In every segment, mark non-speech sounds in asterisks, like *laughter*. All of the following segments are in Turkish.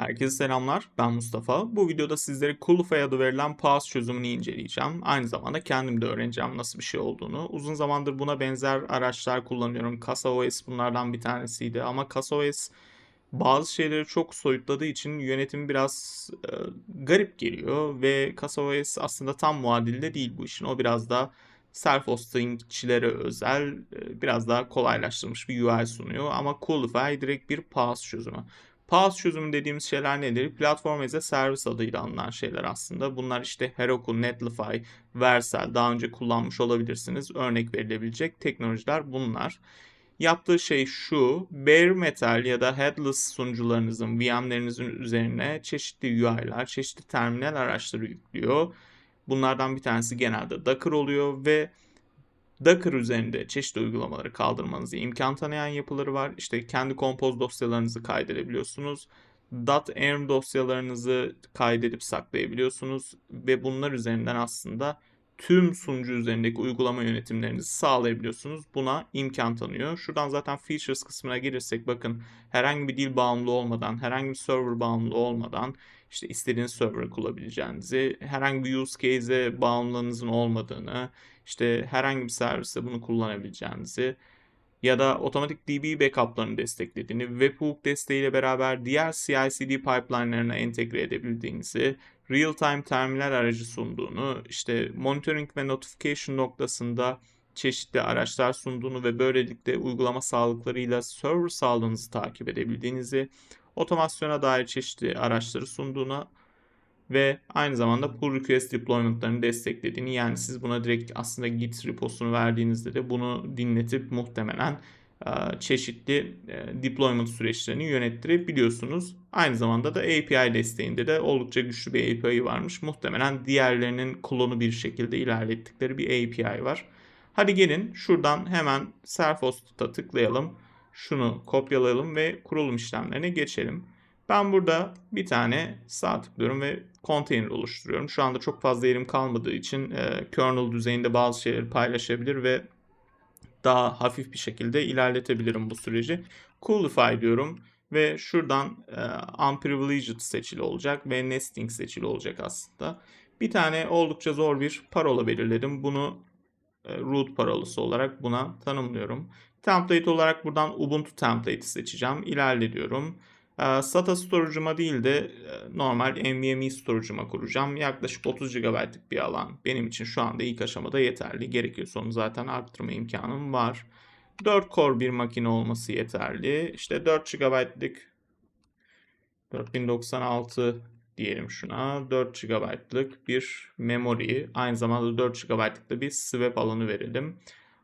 Herkese selamlar. Ben Mustafa. Bu videoda sizlere Coolify adı verilen PaaS çözümünü inceleyeceğim. Aynı zamanda kendim de öğreneceğim nasıl bir şey olduğunu. Uzun zamandır buna benzer araçlar kullanıyorum. CasaOS bunlardan bir tanesiydi ama CasaOS bazı şeyleri çok soyutladığı için yönetimi biraz e, garip geliyor ve CasaOS aslında tam muadili değil bu işin. O biraz daha self-hostingçilere özel, e, biraz daha kolaylaştırılmış bir UI sunuyor ama Coolify direkt bir PaaS çözümü. PaaS çözümü dediğimiz şeyler nedir? Platform as a Service adıyla anılan şeyler aslında. Bunlar işte Heroku, Netlify, Vercel daha önce kullanmış olabilirsiniz. Örnek verilebilecek teknolojiler bunlar. Yaptığı şey şu, bare metal ya da headless sunucularınızın, VM'lerinizin üzerine çeşitli UI'lar, çeşitli terminal araçları yüklüyor. Bunlardan bir tanesi genelde Docker oluyor ve Docker üzerinde çeşitli uygulamaları kaldırmanızı imkan tanıyan yapıları var. İşte kendi kompoz dosyalarınızı kaydedebiliyorsunuz. .env dosyalarınızı kaydedip saklayabiliyorsunuz ve bunlar üzerinden aslında tüm sunucu üzerindeki uygulama yönetimlerinizi sağlayabiliyorsunuz. Buna imkan tanıyor. Şuradan zaten features kısmına gelirsek bakın herhangi bir dil bağımlı olmadan, herhangi bir server bağımlı olmadan işte istediğiniz server'ı kullanabileceğinizi, herhangi bir use case'e bağımlılığınızın olmadığını, işte herhangi bir serviste bunu kullanabileceğinizi ya da otomatik DB backup'larını desteklediğini, webhook desteğiyle beraber diğer CI/CD pipeline'larına entegre edebildiğinizi, real-time terminal aracı sunduğunu, işte monitoring ve notification noktasında çeşitli araçlar sunduğunu ve böylelikle uygulama sağlıklarıyla server sağlığınızı takip edebildiğinizi, otomasyona dair çeşitli araçları sunduğuna ve aynı zamanda pull request deployment'larını desteklediğini yani siz buna direkt aslında git reposunu verdiğinizde de bunu dinletip muhtemelen çeşitli deployment süreçlerini yönettirebiliyorsunuz. Aynı zamanda da API desteğinde de oldukça güçlü bir API varmış. Muhtemelen diğerlerinin klonu bir şekilde ilerlettikleri bir API var. Hadi gelin şuradan hemen Self-Host'a tıklayalım. Şunu kopyalayalım ve kurulum işlemlerine geçelim. Ben burada bir tane sağ tıklıyorum ve container oluşturuyorum. Şu anda çok fazla yerim kalmadığı için e, kernel düzeyinde bazı şeyleri paylaşabilir ve daha hafif bir şekilde ilerletebilirim bu süreci. Coolify diyorum ve şuradan e, unprivileged seçili olacak ve nesting seçili olacak aslında. Bir tane oldukça zor bir parola belirledim. Bunu e, root parolası olarak buna tanımlıyorum. Template olarak buradan Ubuntu template'i seçeceğim. İlerle diyorum. Ee, SATA storage'ıma değil de e, normal NVMe storage'ıma kuracağım. Yaklaşık 30 GB'lık bir alan benim için şu anda ilk aşamada yeterli. Gerekiyorsa onu zaten arttırma imkanım var. 4 core bir makine olması yeterli. İşte 4 GB'lık 4096 diyelim şuna. 4 GB'lık bir memory. Aynı zamanda 4 GB'lık da bir swap alanı verelim.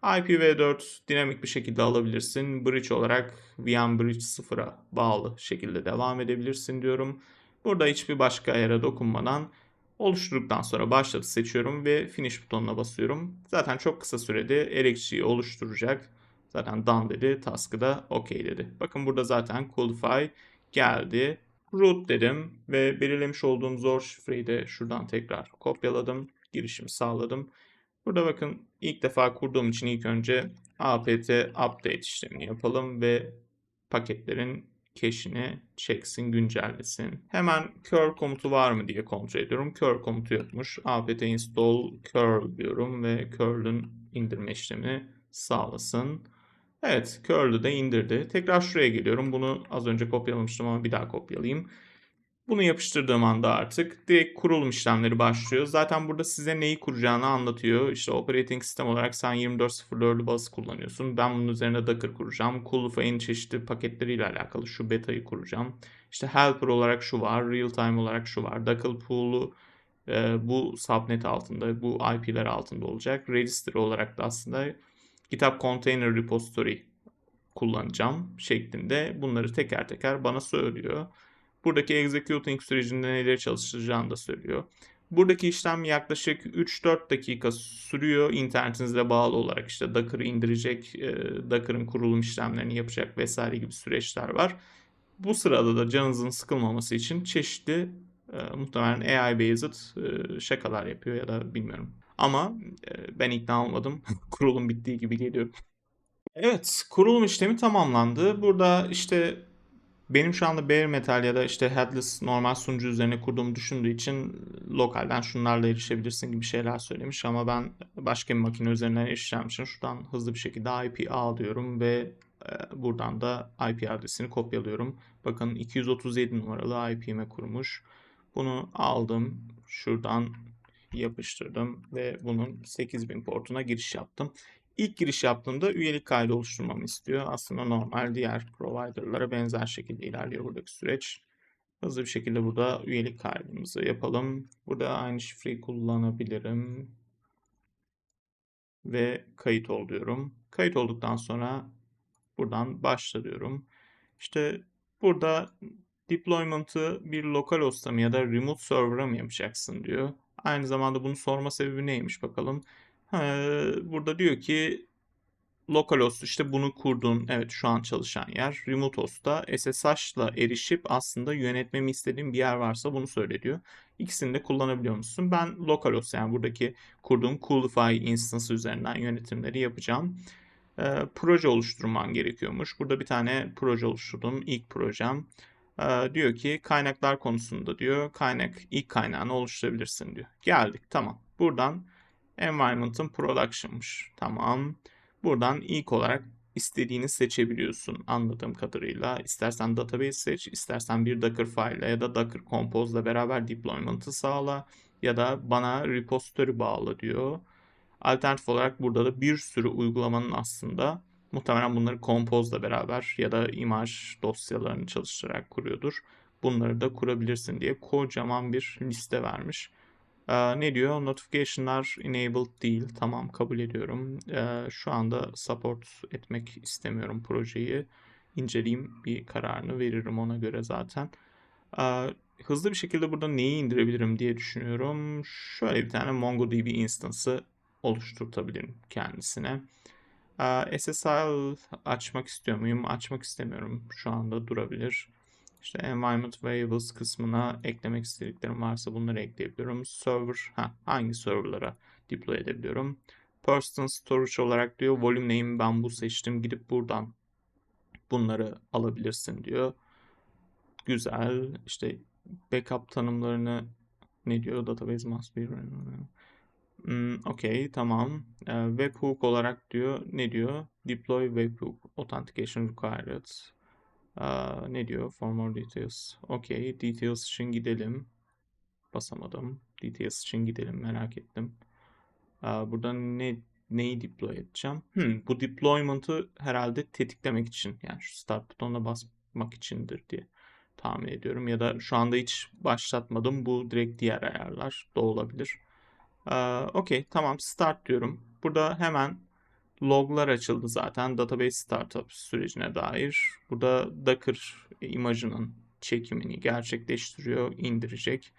IPv4 dinamik bir şekilde alabilirsin. Bridge olarak VMBridge 0'a bağlı şekilde devam edebilirsin diyorum. Burada hiçbir başka ayara dokunmadan oluşturduktan sonra başladı seçiyorum ve finish butonuna basıyorum. Zaten çok kısa sürede LXG'yi oluşturacak. Zaten done dedi. Task'ı da OK dedi. Bakın burada zaten qualify geldi. Root dedim ve belirlemiş olduğum zor şifreyi de şuradan tekrar kopyaladım. Girişimi sağladım. Burada bakın ilk defa kurduğum için ilk önce apt update işlemini yapalım ve paketlerin cache'ini çeksin, güncellesin. Hemen curl komutu var mı diye kontrol ediyorum. Curl komutu yokmuş. apt install curl diyorum ve curl'ün indirme işlemini sağlasın. Evet, curl'ü de indirdi. Tekrar şuraya geliyorum. Bunu az önce kopyalamıştım ama bir daha kopyalayayım. Bunu yapıştırdığım anda artık direkt kurulum işlemleri başlıyor. Zaten burada size neyi kuracağını anlatıyor. İşte operating sistem olarak sen 24.04'lü baz kullanıyorsun. Ben bunun üzerine Docker kuracağım. Coolify'in çeşitli paketleriyle alakalı şu beta'yı kuracağım. İşte helper olarak şu var. Real time olarak şu var. Docker pool'u e, bu subnet altında, bu IP'ler altında olacak. Register olarak da aslında GitHub Container Repository kullanacağım şeklinde bunları teker teker bana söylüyor. Buradaki executing sürecinde neleri çalıştıracağını da söylüyor. Buradaki işlem yaklaşık 3-4 dakika sürüyor. İnternetinizle bağlı olarak işte Docker'ı indirecek, e, Docker'ın kurulum işlemlerini yapacak vesaire gibi süreçler var. Bu sırada da canınızın sıkılmaması için çeşitli e, muhtemelen AI based e, şakalar yapıyor ya da bilmiyorum. Ama ben ikna olmadım. *laughs* kurulum bittiği gibi geliyor. Evet, kurulum işlemi tamamlandı. Burada işte Benim şu anda bare metal ya da işte headless normal sunucu üzerine kurduğumu düşündüğü için lokalden şunlarla erişebilirsin gibi şeyler söylemiş ama ben başka bir makine üzerinden erişeceğim için şuradan hızlı bir şekilde IP alıyorum ve e, buradan da IP adresini kopyalıyorum. Bakın 237 numaralı IP'me kurmuş. Bunu aldım. Şuradan yapıştırdım ve bunun 8000 portuna giriş yaptım. İlk giriş yaptığımda üyelik kaydı oluşturmamı istiyor. Aslında normal diğer providerlara benzer şekilde ilerliyor buradaki süreç. Hızlı bir şekilde burada üyelik kaydımızı yapalım. Burada aynı şifreyi kullanabilirim. Ve kayıt oluyorum. Kayıt olduktan sonra buradan başla diyorum. İşte burada deployment'ı bir lokal host'a mı ya da remote server'a mı yapacaksın diyor. Aynı zamanda bunu sorma sebebi neymiş bakalım. Burada diyor ki localhost işte bunu kurduğun evet şu an çalışan yer. Remote host'ta SSH'la erişip aslında yönetmemi istediğim bir yer varsa bunu söyle diyor. İkisini de kullanabiliyor musun? Ben localhost yani buradaki kurduğum Coolify instance üzerinden yönetimleri yapacağım. Ee, proje oluşturman gerekiyormuş. Burada bir tane proje oluşturdum. ilk projem. Ee, diyor ki kaynaklar konusunda diyor kaynak ilk kaynağını oluşturabilirsin diyor. Geldik tamam. Buradan environment'ın production'mış. Tamam. Buradan ilk olarak istediğini seçebiliyorsun anladığım kadarıyla. İstersen database seç, istersen bir Docker file ya da Docker Compose ile beraber deployment'ı sağla ya da bana repository bağla diyor. Alternatif olarak burada da bir sürü uygulamanın aslında muhtemelen bunları Compose ile beraber ya da imaj dosyalarını çalıştırarak kuruyordur. Bunları da kurabilirsin diye kocaman bir liste vermiş. Ne diyor? Notification'lar enabled değil. Tamam kabul ediyorum. Şu anda support etmek istemiyorum projeyi. İnceleyeyim bir kararını veririm ona göre zaten. Hızlı bir şekilde burada neyi indirebilirim diye düşünüyorum. Şöyle bir tane MongoDB instance'ı oluşturtabilirim kendisine. SSL açmak istiyor muyum? Açmak istemiyorum. Şu anda durabilir. İşte environment variables kısmına eklemek istediklerim varsa bunları ekleyebiliyorum. Server, ha, hangi serverlara deploy edebiliyorum. Person storage olarak diyor. Volume name ben bu seçtim. Gidip buradan bunları alabilirsin diyor. Güzel. İşte backup tanımlarını ne diyor? Database must be Hmm, Okey tamam. Ee, webhook olarak diyor ne diyor? Deploy webhook authentication required ne diyor? For more details. Okey. Details için gidelim. Basamadım. Details için gidelim. Merak ettim. Aa, burada ne neyi deploy edeceğim? Hmm, bu deployment'ı herhalde tetiklemek için. Yani şu start butonuna basmak içindir diye tahmin ediyorum. Ya da şu anda hiç başlatmadım. Bu direkt diğer ayarlar da olabilir. Okey tamam start diyorum. Burada hemen loglar açıldı zaten database startup sürecine dair. Burada Docker imajının çekimini gerçekleştiriyor, indirecek.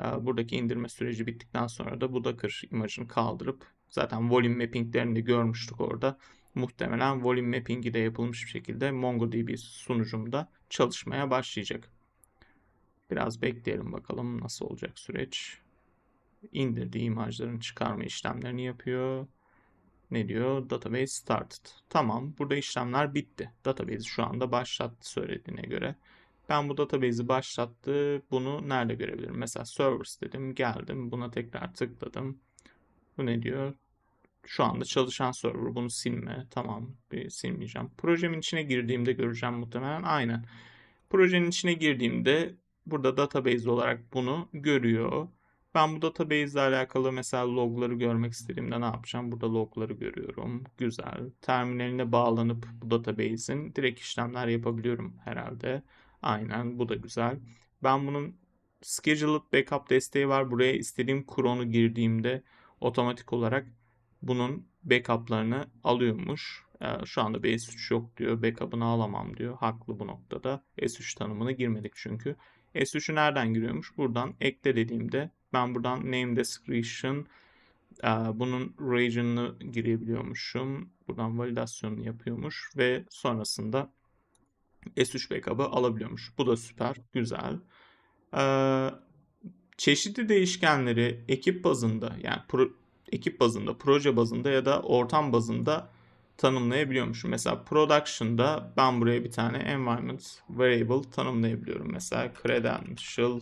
Ee, buradaki indirme süreci bittikten sonra da bu Docker imajını kaldırıp zaten volume mappinglerini de görmüştük orada. Muhtemelen volume mappingi de yapılmış bir şekilde MongoDB sunucumda çalışmaya başlayacak. Biraz bekleyelim bakalım nasıl olacak süreç. İndirdiği imajların çıkarma işlemlerini yapıyor ne diyor? Database started. Tamam. Burada işlemler bitti. Database şu anda başlattı söylediğine göre. Ben bu database'i başlattı. Bunu nerede görebilirim? Mesela servers dedim. Geldim. Buna tekrar tıkladım. Bu ne diyor? Şu anda çalışan server. Bunu silme. Tamam. Bir silmeyeceğim. Projemin içine girdiğimde göreceğim muhtemelen. Aynen. Projenin içine girdiğimde burada database olarak bunu görüyor. Ben bu database ile alakalı mesela logları görmek istediğimde ne yapacağım? Burada logları görüyorum. Güzel. Terminaline bağlanıp bu database'in direkt işlemler yapabiliyorum herhalde. Aynen bu da güzel. Ben bunun scheduled backup desteği var. Buraya istediğim cron'u girdiğimde otomatik olarak bunun backup'larını alıyormuş. Ee, şu anda bir S3 yok diyor. Backup'ını alamam diyor. Haklı bu noktada. S3 tanımını girmedik çünkü. S3'ü nereden giriyormuş? Buradan ekle dediğimde ben buradan name description e, bunun region'ını girebiliyormuşum. Buradan validasyonunu yapıyormuş ve sonrasında S3 backup'ı alabiliyormuş. Bu da süper, güzel. Ee, çeşitli değişkenleri ekip bazında yani pro, ekip bazında, proje bazında ya da ortam bazında tanımlayabiliyormuşum. Mesela production'da ben buraya bir tane environment variable tanımlayabiliyorum. Mesela credential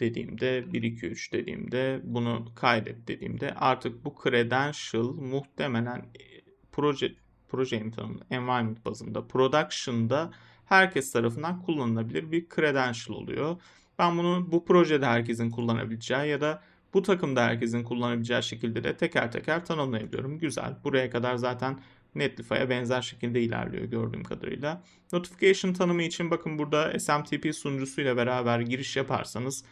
dediğimde 1 2 3 dediğimde bunu kaydet dediğimde artık bu credential muhtemelen e, proje projenin tanımlı environment bazında production'da herkes tarafından kullanılabilir bir credential oluyor. Ben bunu bu projede herkesin kullanabileceği ya da bu takımda herkesin kullanabileceği şekilde de teker teker tanımlayabiliyorum. Güzel. Buraya kadar zaten Netlify'a benzer şekilde ilerliyor gördüğüm kadarıyla. Notification tanımı için bakın burada SMTP sunucusuyla beraber giriş yaparsanız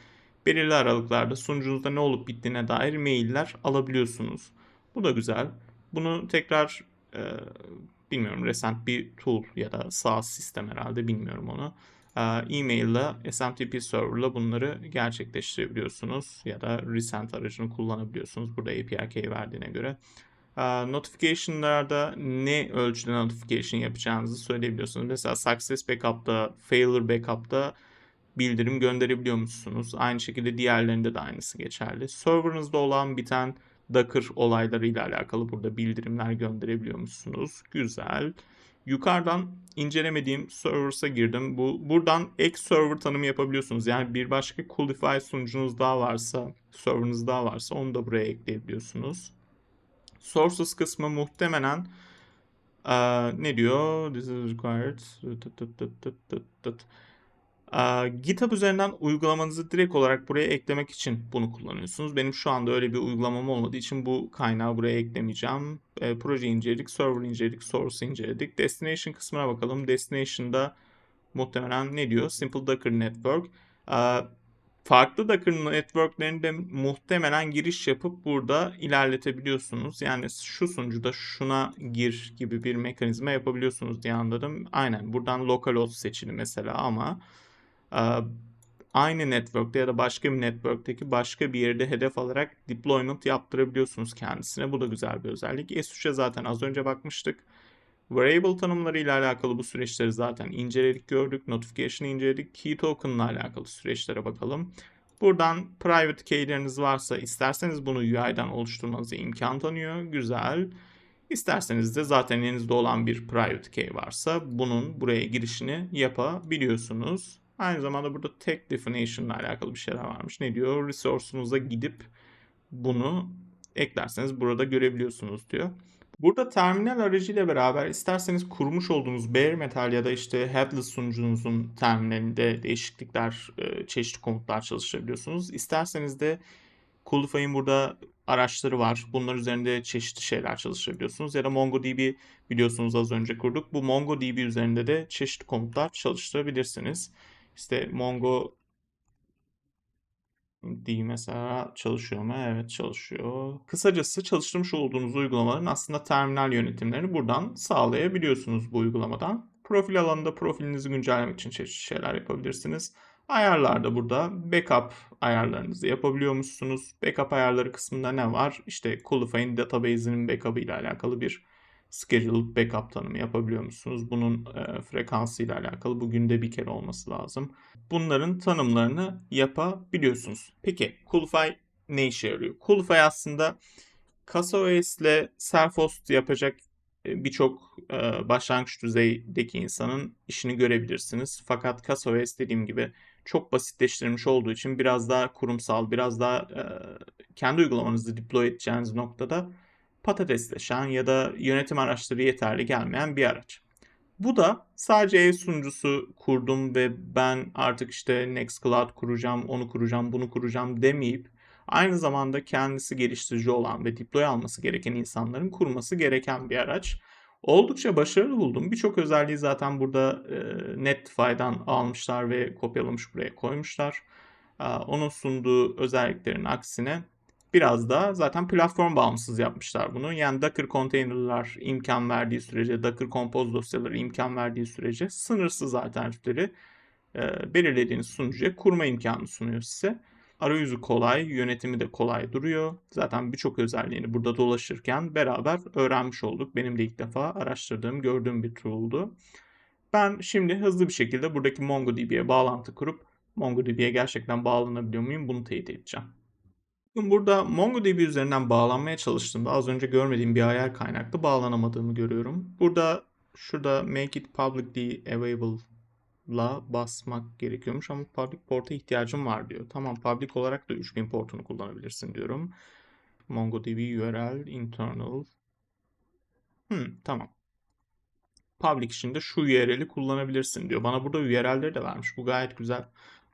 belirli aralıklarda sunucunuzda ne olup bittiğine dair mailler alabiliyorsunuz. Bu da güzel. Bunu tekrar e, bilmiyorum recent bir tool ya da SaaS sistem herhalde bilmiyorum onu. E, e-mail ile SMTP server ile bunları gerçekleştirebiliyorsunuz ya da recent aracını kullanabiliyorsunuz. Burada API verdiğine göre. E, notification'larda ne ölçüde notification yapacağınızı söyleyebiliyorsunuz. Mesela success backup'ta, failure backup'ta bildirim gönderebiliyor musunuz? Aynı şekilde diğerlerinde de aynısı geçerli. Server'ınızda olan biten Docker olaylarıyla alakalı burada bildirimler gönderebiliyor musunuz? Güzel. Yukarıdan incelemediğim servers'a girdim. Bu buradan ek server tanımı yapabiliyorsunuz. Yani bir başka Coolify sunucunuz daha varsa, server'ınız daha varsa onu da buraya ekleyebiliyorsunuz. Sources kısmı muhtemelen uh, ne diyor? This is required. GitHub üzerinden uygulamanızı direkt olarak buraya eklemek için bunu kullanıyorsunuz. Benim şu anda öyle bir uygulamam olmadığı için bu kaynağı buraya eklemeyeceğim. E, proje inceledik, server inceledik, source inceledik. Destination kısmına bakalım. Destination'da muhtemelen ne diyor? Simple Docker Network. E, farklı Docker networklerinde muhtemelen giriş yapıp burada ilerletebiliyorsunuz. Yani şu sunucuda şuna gir gibi bir mekanizma yapabiliyorsunuz diye anladım. Aynen buradan localhost seçili mesela ama aynı network'te ya da başka bir network'teki başka bir yerde hedef alarak deployment yaptırabiliyorsunuz kendisine. Bu da güzel bir özellik. S3'e zaten az önce bakmıştık. Variable tanımları ile alakalı bu süreçleri zaten inceledik gördük. Notification inceledik. Key token ile alakalı süreçlere bakalım. Buradan private key'leriniz varsa isterseniz bunu UI'den oluşturmanıza imkan tanıyor. Güzel. İsterseniz de zaten elinizde olan bir private key varsa bunun buraya girişini yapabiliyorsunuz. Aynı zamanda burada tag definition ile alakalı bir şeyler varmış. Ne diyor? Resource'unuza gidip bunu eklerseniz burada görebiliyorsunuz diyor. Burada terminal aracıyla beraber isterseniz kurmuş olduğunuz bare metal ya da işte headless sunucunuzun terminalinde değişiklikler, e, çeşitli komutlar çalıştırabiliyorsunuz. İsterseniz de Coolify'in burada araçları var. Bunlar üzerinde çeşitli şeyler çalıştırabiliyorsunuz. Ya da MongoDB biliyorsunuz az önce kurduk. Bu MongoDB üzerinde de çeşitli komutlar çalıştırabilirsiniz. İşte Mongo D mesela çalışıyor mu? Evet çalışıyor. Kısacası çalıştırmış olduğunuz uygulamaların aslında terminal yönetimlerini buradan sağlayabiliyorsunuz bu uygulamadan. Profil alanında profilinizi güncellemek için çeşitli şeyler yapabilirsiniz. Ayarlarda burada backup ayarlarınızı yapabiliyormuşsunuz. Backup ayarları kısmında ne var? İşte Qualifying Database'inin backup'ı ile alakalı bir scheduled backup tanımı yapabiliyor musunuz? Bunun e, frekansı ile alakalı bu günde bir kere olması lazım. Bunların tanımlarını yapabiliyorsunuz. Peki Coolify ne işe yarıyor? Coolify aslında CasaOS ile self-host yapacak e, birçok e, başlangıç düzeydeki insanın işini görebilirsiniz. Fakat CasaOS dediğim gibi çok basitleştirilmiş olduğu için biraz daha kurumsal, biraz daha e, kendi uygulamanızı deploy edeceğiniz noktada patatesleşen ya da yönetim araçları yeterli gelmeyen bir araç. Bu da sadece ev sunucusu kurdum ve ben artık işte Nextcloud kuracağım, onu kuracağım, bunu kuracağım demeyip aynı zamanda kendisi geliştirici olan ve deploy alması gereken insanların kurması gereken bir araç. Oldukça başarılı buldum. Birçok özelliği zaten burada e, Netlify'dan almışlar ve kopyalamış buraya koymuşlar. E, onun sunduğu özelliklerin aksine biraz da zaten platform bağımsız yapmışlar bunu. Yani Docker konteynerlar imkan verdiği sürece, Docker Compose dosyaları imkan verdiği sürece sınırsız alternatifleri e, belirlediğiniz sunucuya kurma imkanı sunuyor size. Arayüzü kolay, yönetimi de kolay duruyor. Zaten birçok özelliğini burada dolaşırken beraber öğrenmiş olduk. Benim de ilk defa araştırdığım, gördüğüm bir tool'du. Ben şimdi hızlı bir şekilde buradaki MongoDB'ye bağlantı kurup MongoDB'ye gerçekten bağlanabiliyor muyum bunu teyit edeceğim. Bakın burada MongoDB üzerinden bağlanmaya çalıştığımda az önce görmediğim bir ayar kaynaklı bağlanamadığımı görüyorum. Burada şurada make it publicly available'la basmak gerekiyormuş ama public port'a ihtiyacım var diyor. Tamam public olarak da 3000 portunu kullanabilirsin diyorum. MongoDB URL internal. Hmm, tamam. Public için de şu URL'i kullanabilirsin diyor. Bana burada URL'leri de vermiş. Bu gayet güzel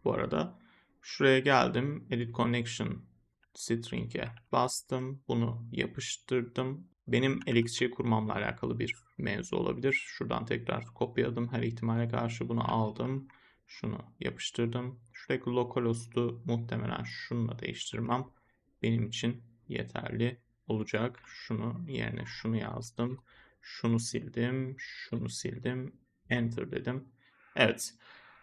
bu arada. Şuraya geldim. Edit connection string'e bastım. Bunu yapıştırdım. Benim Elixir'i kurmamla alakalı bir mevzu olabilir. Şuradan tekrar kopyaladım. Her ihtimale karşı bunu aldım. Şunu yapıştırdım. Şuradaki localhost'u muhtemelen şununla değiştirmem. Benim için yeterli olacak. Şunu yerine şunu yazdım. Şunu sildim. Şunu sildim. Enter dedim. Evet.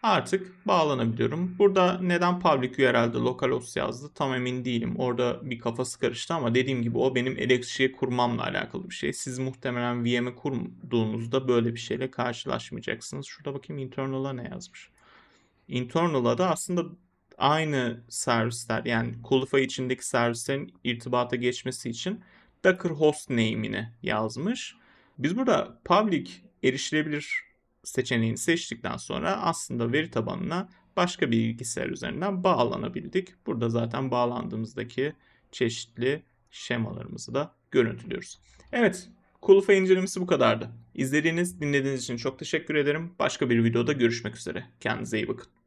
Artık bağlanabiliyorum. Burada neden public URL'de localhost yazdı tam emin değilim. Orada bir kafası karıştı ama dediğim gibi o benim Elixir'i kurmamla alakalı bir şey. Siz muhtemelen VM'i kurduğunuzda böyle bir şeyle karşılaşmayacaksınız. Şurada bakayım internal'a ne yazmış. Internal'a da aslında aynı servisler yani Qualify içindeki servislerin irtibata geçmesi için Docker host name'ini yazmış. Biz burada public erişilebilir seçeneğini seçtikten sonra aslında veri tabanına başka bir bilgisayar üzerinden bağlanabildik. Burada zaten bağlandığımızdaki çeşitli şemalarımızı da görüntülüyoruz. Evet, Coolify incelemesi bu kadardı. İzlediğiniz, dinlediğiniz için çok teşekkür ederim. Başka bir videoda görüşmek üzere. Kendinize iyi bakın.